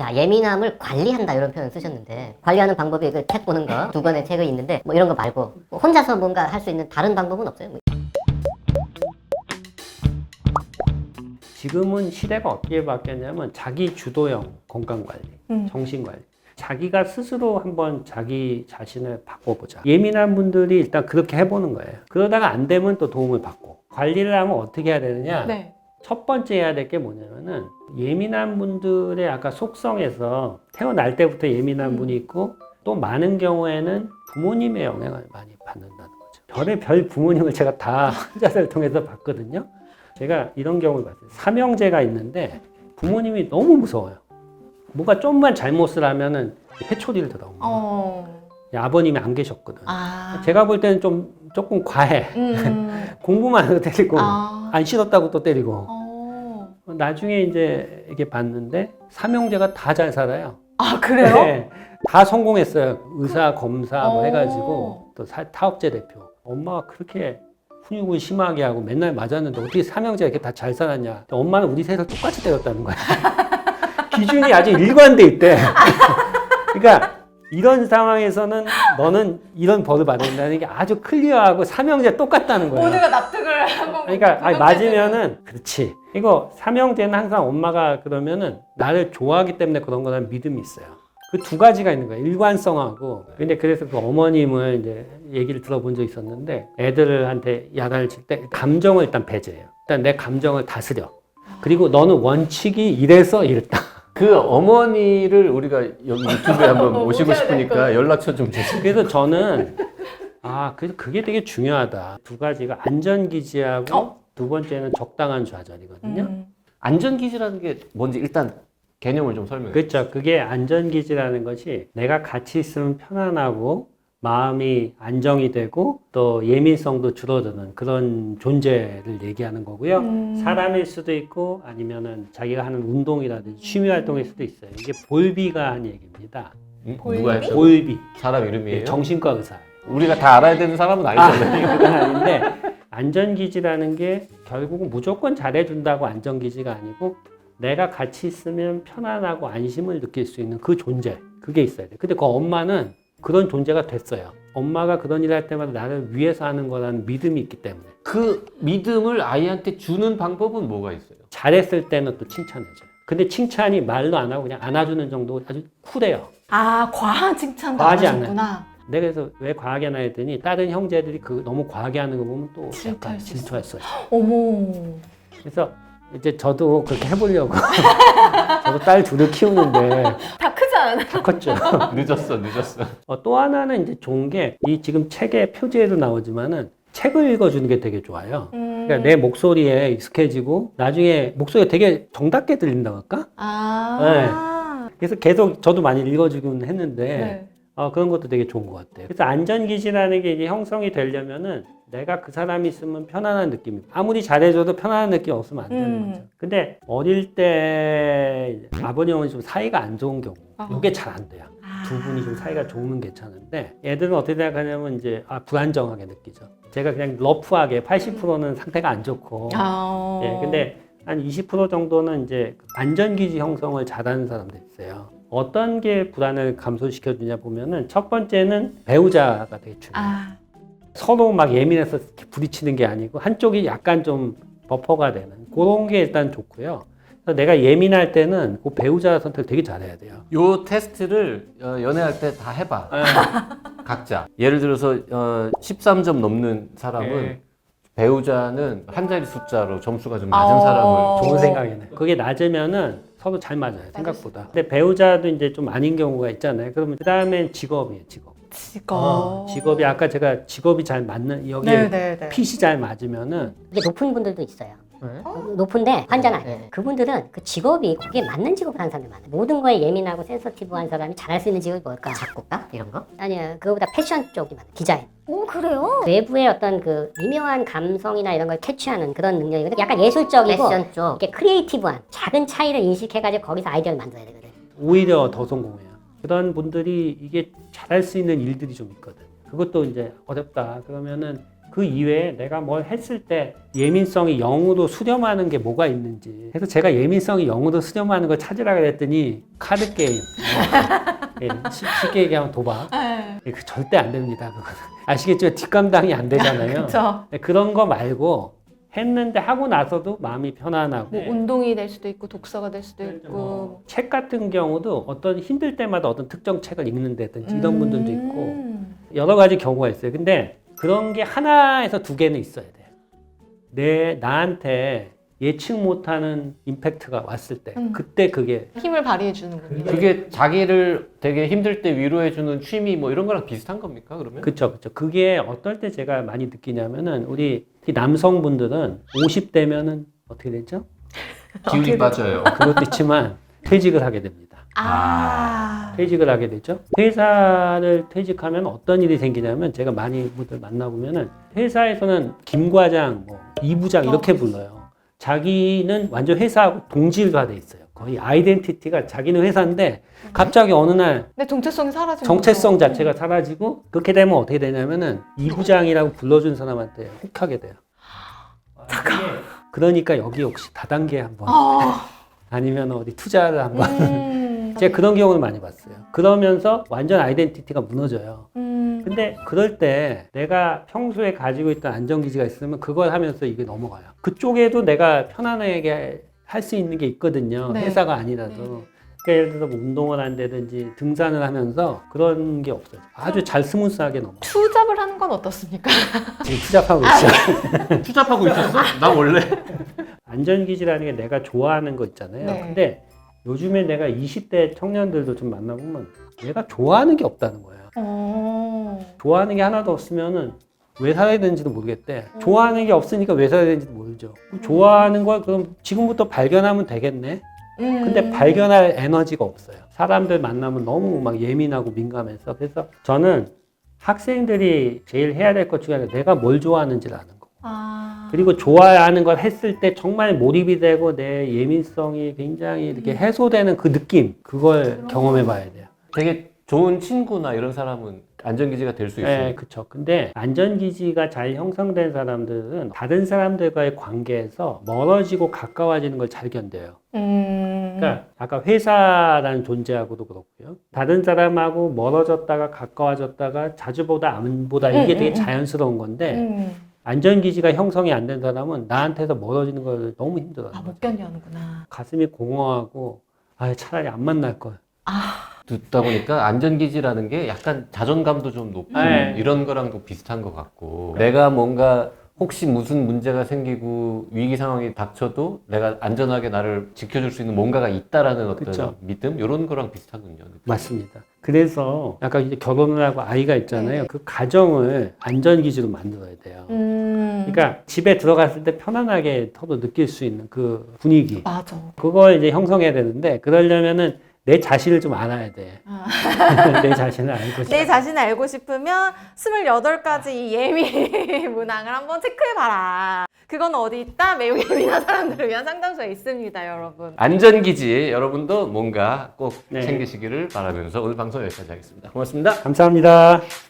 자 예민함을 관리한다 이런 표현 쓰셨는데 관리하는 방법이 그 책 보는 거 두 권의 책이 있는데 뭐 이런 거 말고 뭐 혼자서 뭔가 할 수 있는 다른 방법은 없어요? 뭐 지금은 시대가 어떻게 바뀌었냐면 자기 주도형 건강 관리, 음. 정신 관리. 자기가 스스로 한번 자기 자신을 바꿔보자. 예민한 분들이 일단 그렇게 해보는 거예요. 그러다가 안 되면 또 도움을 받고. 관리를 하면 어떻게 해야 되느냐? 네. 첫 번째 해야 될 게 뭐냐면은 예민한 분들의 아까 속성에서 태어날 때부터 예민한 음. 분이 있고 또 많은 경우에는 부모님의 영향을 많이 받는다는 거죠. 별의 별 부모님을 제가 다 혼자서를 통해서 봤거든요. 제가 이런 경우를 봤어요. 삼형제가 있는데 부모님이 너무 무서워요. 뭐가 좀만 잘못을 하면은 회초리를 들어옵니다. 어. 아버님이 안 계셨거든. 아. 제가 볼 때는 좀 조금 과해. 음. 공부만 하고 때리고 아. 안 싫었다고 또 때리고. 어. 나중에 이제 이게 봤는데 삼형제가 다 잘 살아요. 아 그래요? 네, 다 성공했어요. 의사, 검사 뭐 어. 해가지고 또 사- 타업제 대표. 엄마가 그렇게 훈육을 심하게 하고 맨날 맞았는데 어떻게 삼형제가 이렇게 다 잘 살았냐? 엄마는 우리 셋을 똑같이 때렸다는 거야. 기준이 아주 일관돼 있대. 그러니까 이런 상황에서는 너는 이런 벌을 받는다는 게 아주 클리어하고 삼형제 똑같다는 거야. 모두가 납득을 하고. 그러니까 아니, 맞으면은 그렇지. 이거 삼형제는 항상 엄마가 그러면은 나를 좋아하기 때문에 그런 거라는 믿음이 있어요. 그 두 가지가 있는 거예요. 일관성하고. 근데 그래서 그 어머님을 이제 얘기를 들어본 적 있었는데 애들한테 야단을 칠 때 감정을 일단 배제해요. 일단 내 감정을 다스려. 그리고 너는 원칙이 이래서 이랬다. 그 어머니를 우리가 여기 유튜브에 한번 어, 모시고 모셔야 될 싶으니까. 연락처 좀 주세요. 그래서 저는 아, 그래서 그게 되게 중요하다. 두 가지가 안전기지하고 어? 두 번째는 적당한 좌절이거든요. 음. 안전기지라는 게 뭔지 일단 개념을 좀 설명해. 그렇죠. 그게 안전기지라는 것이 내가 같이 있으면 편안하고 마음이 안정이 되고 또 예민성도 줄어드는 그런 존재를 얘기하는 거고요. 음. 사람일 수도 있고 아니면은 자기가 하는 운동이라든지 취미 활동일 수도 있어요. 이게 볼비가 한 얘기입니다. 음? 볼비? 누가 했죠? 볼비. 사람 이름이에요? 정신과 의사. 우리가 다 알아야 되는 사람은 아니잖아요. 그건 아닌데 안전기지라는 게 결국은 무조건 잘해준다고 안전기지가 아니고 내가 같이 있으면 편안하고 안심을 느낄 수 있는 그 존재 그게 있어야 돼. 근데 그 엄마는 그런 존재가 됐어요. 엄마가 그런 일할 때마다 나를 위해서 하는 거라는 믿음이 있기 때문에 그 믿음을 아이한테 주는 방법은 뭐가 있어요? 잘했을 때는 또 칭찬해줘요. 근데 칭찬이 말로 안 하고 그냥 안아주는 정도 아주 쿨해요. 아 과한 칭찬도 과하지 안 하셨구나. 내가 그래서 왜 과하게 하나 했더니 다른 형제들이 그 너무 과하게 하는 거 보면 또 약간 질투할 수수 있어요. 어머. 그래서 이제 저도 그렇게 해보려고 저도 딸 둘을 키우는데 다 않아요? 다 컸죠. 늦었어, 늦었어. 어, 또 하나는 이제 좋은 게 이 지금 책의 표지에도 나오지만은 책을 읽어주는 게 되게 좋아요. 음. 그러니까 내 목소리에 익숙해지고 나중에 목소리가 되게 정답게 들린다고 할까? 아. 그래서 계속 저도 많이 읽어주긴 했는데 네. 어, 그런 것도 되게 좋은 것 같아요. 그래서 안전기지라는 게 이제 형성이 되려면은 내가 그 사람이 있으면 편안한 느낌이 아무리 잘해줘도 편안한 느낌 없으면 안 되는 음. 거죠. 근데 어릴 때 아버님은 좀 사이가 안 좋은 경우 아. 이게 잘 안 돼요. 아. 두 분이 좀 사이가 좋으면 괜찮은데 애들은 어떻게 생각하냐면 이제 아 불안정하게 느끼죠. 제가 그냥 러프하게 80%는 상태가 안 좋고 아. 예, 근데 한 20% 정도는 이제 안전기지 형성을 잘하는 사람들 있어요. 어떤 게 불안을 감소시켜 주냐 보면은 첫 번째는 배우자가 되게 중요해요. 아. 서로 막 예민해서 이렇게 부딪히는 게 아니고 한쪽이 약간 좀 버퍼가 되는 그런 게 일단 좋고요. 그래서 내가 예민할 때는 그 배우자 선택 되게 잘해야 돼요. 요 테스트를 어, 연애할 때 다 해봐. 각자. 예를 들어서 어, 13점 넘는 사람은 네. 배우자는 한 자리 숫자로 점수가 좀 낮은 어. 사람을 좋은 생각이네. 그게 낮으면은 서로 잘 맞아요 생각보다. 근데 배우자도 이제 좀 아닌 경우가 있잖아요. 그러면 그 다음엔 직업이에요 직업. 직업. 어, 직업이 아까 제가 직업이 잘 맞는 여기 에 네네네. 핏이 잘 맞으면은 이게 높은 분들도 있어요. 네. 높은데 환자는 네. 아니에요. 그분들은 그 직업이 거기에 맞는 직업을 하는 사람들이 많아요. 모든 거에 예민하고 센서티브한 사람이 잘할 수 있는 직업이 뭘까? 작곡가 이런 거? 아니요. 그거보다 패션 쪽이 많아요. 디자인. 오 그래요? 외부의 어떤 그 미묘한 감성이나 이런 걸 캐치하는 그런 능력이거든요. 약간 예술적이고 패션 쪽. 이렇게 크리에이티브한 작은 차이를 인식해가지고 거기서 아이디어를 만들어야 되거든요. 오히려 더 성공해요. 그런 분들이 이게 잘할 수 있는 일들이 좀 있거든. 그것도 이제 어렵다. 그러면은 그 이외에 내가 뭘 했을 때 예민성이 0으로 수렴하는 게 뭐가 있는지. 그래서 제가 예민성이 0으로 수렴하는 걸 찾으라 그랬더니 카드 게임. 예, 쉽- 쉽게 얘기하면 도박. 네. 예, 그 절대 안 됩니다. 그거는. 아시겠지만 뒷감당이 안 되잖아요. 그렇죠. 네, 그런 거 말고 했는데 하고 나서도 마음이 편안하고. 뭐 운동이 될 수도 있고 독서가 될 수도 있고. 뭐책 같은 경우도 어떤 힘들 때마다 어떤 특정 책을 읽는다든지 이런 분들도 있고 음. 여러 가지 경우가 있어요. 근데 그런 게 하나에서 두 개는 있어야 돼요. 내 나한테 예측 못하는 임팩트가 왔을 때 음. 그때 그게 힘을 발휘해 주는군요. 그게 자기를 되게 힘들 때 위로해 주는 취미 뭐 이런 거랑 비슷한 겁니까 그러면? 그쵸 그쵸 그게 어떨 때 제가 많이 느끼냐면은 우리 특히 남성분들은 50대면은 어떻게 되죠? 기운이 빠져요. 그것도 있지만 퇴직을 하게 됩니다. 아. 퇴직을 하게 되죠. 회사를 퇴직하면 어떤 일이 생기냐면 제가 많이 분들 만나보면은 회사에서는 김 과장, 뭐 이부장 이렇게 불러요. 자기는 완전 회사하고 동질화 돼 있어요. 거의 아이덴티티가 자기는 회사인데 갑자기 어느 날 근데 정체성이 사라진 정체성 거죠. 자체가 사라지고 그렇게 되면 어떻게 되냐면은 이부장이라고 불러준 사람한테 혹하게 돼요. 잠깐. 그러니까 여기 혹시 다단계 한번 아. 아니면 어디 투자를 한번 음. 제가 그런 경우를 많이 봤어요. 그러면서 완전 아이덴티티가 무너져요. 음. 근데 그럴 때 내가 평소에 가지고 있던 안정기지가 있으면 그걸 하면서 이게 넘어가요. 그쪽에도 내가 편안하게 할 수 있는 게 있거든요. 네. 회사가 아니라도. 그러니까 예를 들어서 뭐 운동을 한다든지 등산을 하면서 그런 게 없어요. 아주 잘 스무스하게 넘어. 투잡을 하는 건 어떻습니까? 지금 투잡하고 있어요. 투잡하고 있었어? 나 원래 안전기지라는 게 내가 좋아하는 거 있잖아요. 네. 근데 요즘에 내가 20대 청년들도 좀 만나보면 내가 좋아하는 게 없다는 거예요. 어. 좋아하는 게 하나도 없으면은 왜 살아야 되는지도 모르겠대. 좋아하는 게 없으니까 왜 살아야 되는지도 모르죠. 그럼 좋아하는 걸 그럼 지금부터 발견하면 되겠네. 음. 근데 발견할 에너지가 없어요. 사람들 만나면 너무 막 예민하고 민감해서 그래서 저는 학생들이 제일 해야 될 것 중에 하나 내가 뭘 좋아하는지를 아는 거. 아. 그리고 좋아하는 걸 했을 때 정말 몰입이 되고 내 예민성이 굉장히 이렇게 해소되는 그 느낌 그걸 경험해 봐야 돼요. 되게 좋은 친구나 이런 사람은 안전기지가 될 수 있어요. 네, 그렇죠. 근데 안전기지가 잘 형성된 사람들은 다른 사람들과의 관계에서 멀어지고 가까워지는 걸 잘 견뎌요. 음. 그러니까 아까 회사라는 존재하고도 그렇고요. 다른 사람하고 멀어졌다가 가까워졌다가 자주 보다 안 보다 이게 음, 되게 음, 음. 자연스러운 건데 음. 안전기지가 형성이 안 된 사람은 나한테서 멀어지는 걸 너무 힘들어요. 아, 못 견뎌하는구나. 가슴이 공허하고 아 차라리 안 만날 걸. 듣다 보니까 안전기지라는 게 약간 자존감도 좀 높고 네. 이런 거랑도 비슷한 것 같고 내가 뭔가 혹시 무슨 문제가 생기고 위기 상황이 닥쳐도 내가 안전하게 나를 지켜줄 수 있는 뭔가가 있다라는 어떤 그쵸. 믿음 이런 거랑 비슷하군요. 맞습니다. 그래서 아까 이제 결혼을 하고 아이가 있잖아요. 네. 그 가정을 안전 기지로 만들어야 돼요. 음. 그러니까 집에 들어갔을 때 편안하게 서로 느낄 수 있는 그 분위기. 맞아. 그걸 이제 형성해야 되는데 그러려면은 내 자신을 좀 알아야 돼. 내 자신을 알고 내 자신을 알고 싶으면 28가지 이 예민 문항을 한번 체크해봐라. 그건 어디 있다? 매우 예민한 사람들을 위한 상담소에 있습니다, 여러분. 안전기지 여러분도 뭔가 꼭 네. 챙기시기를 바라면서 오늘 방송 여기까지 하겠습니다. 고맙습니다. 감사합니다.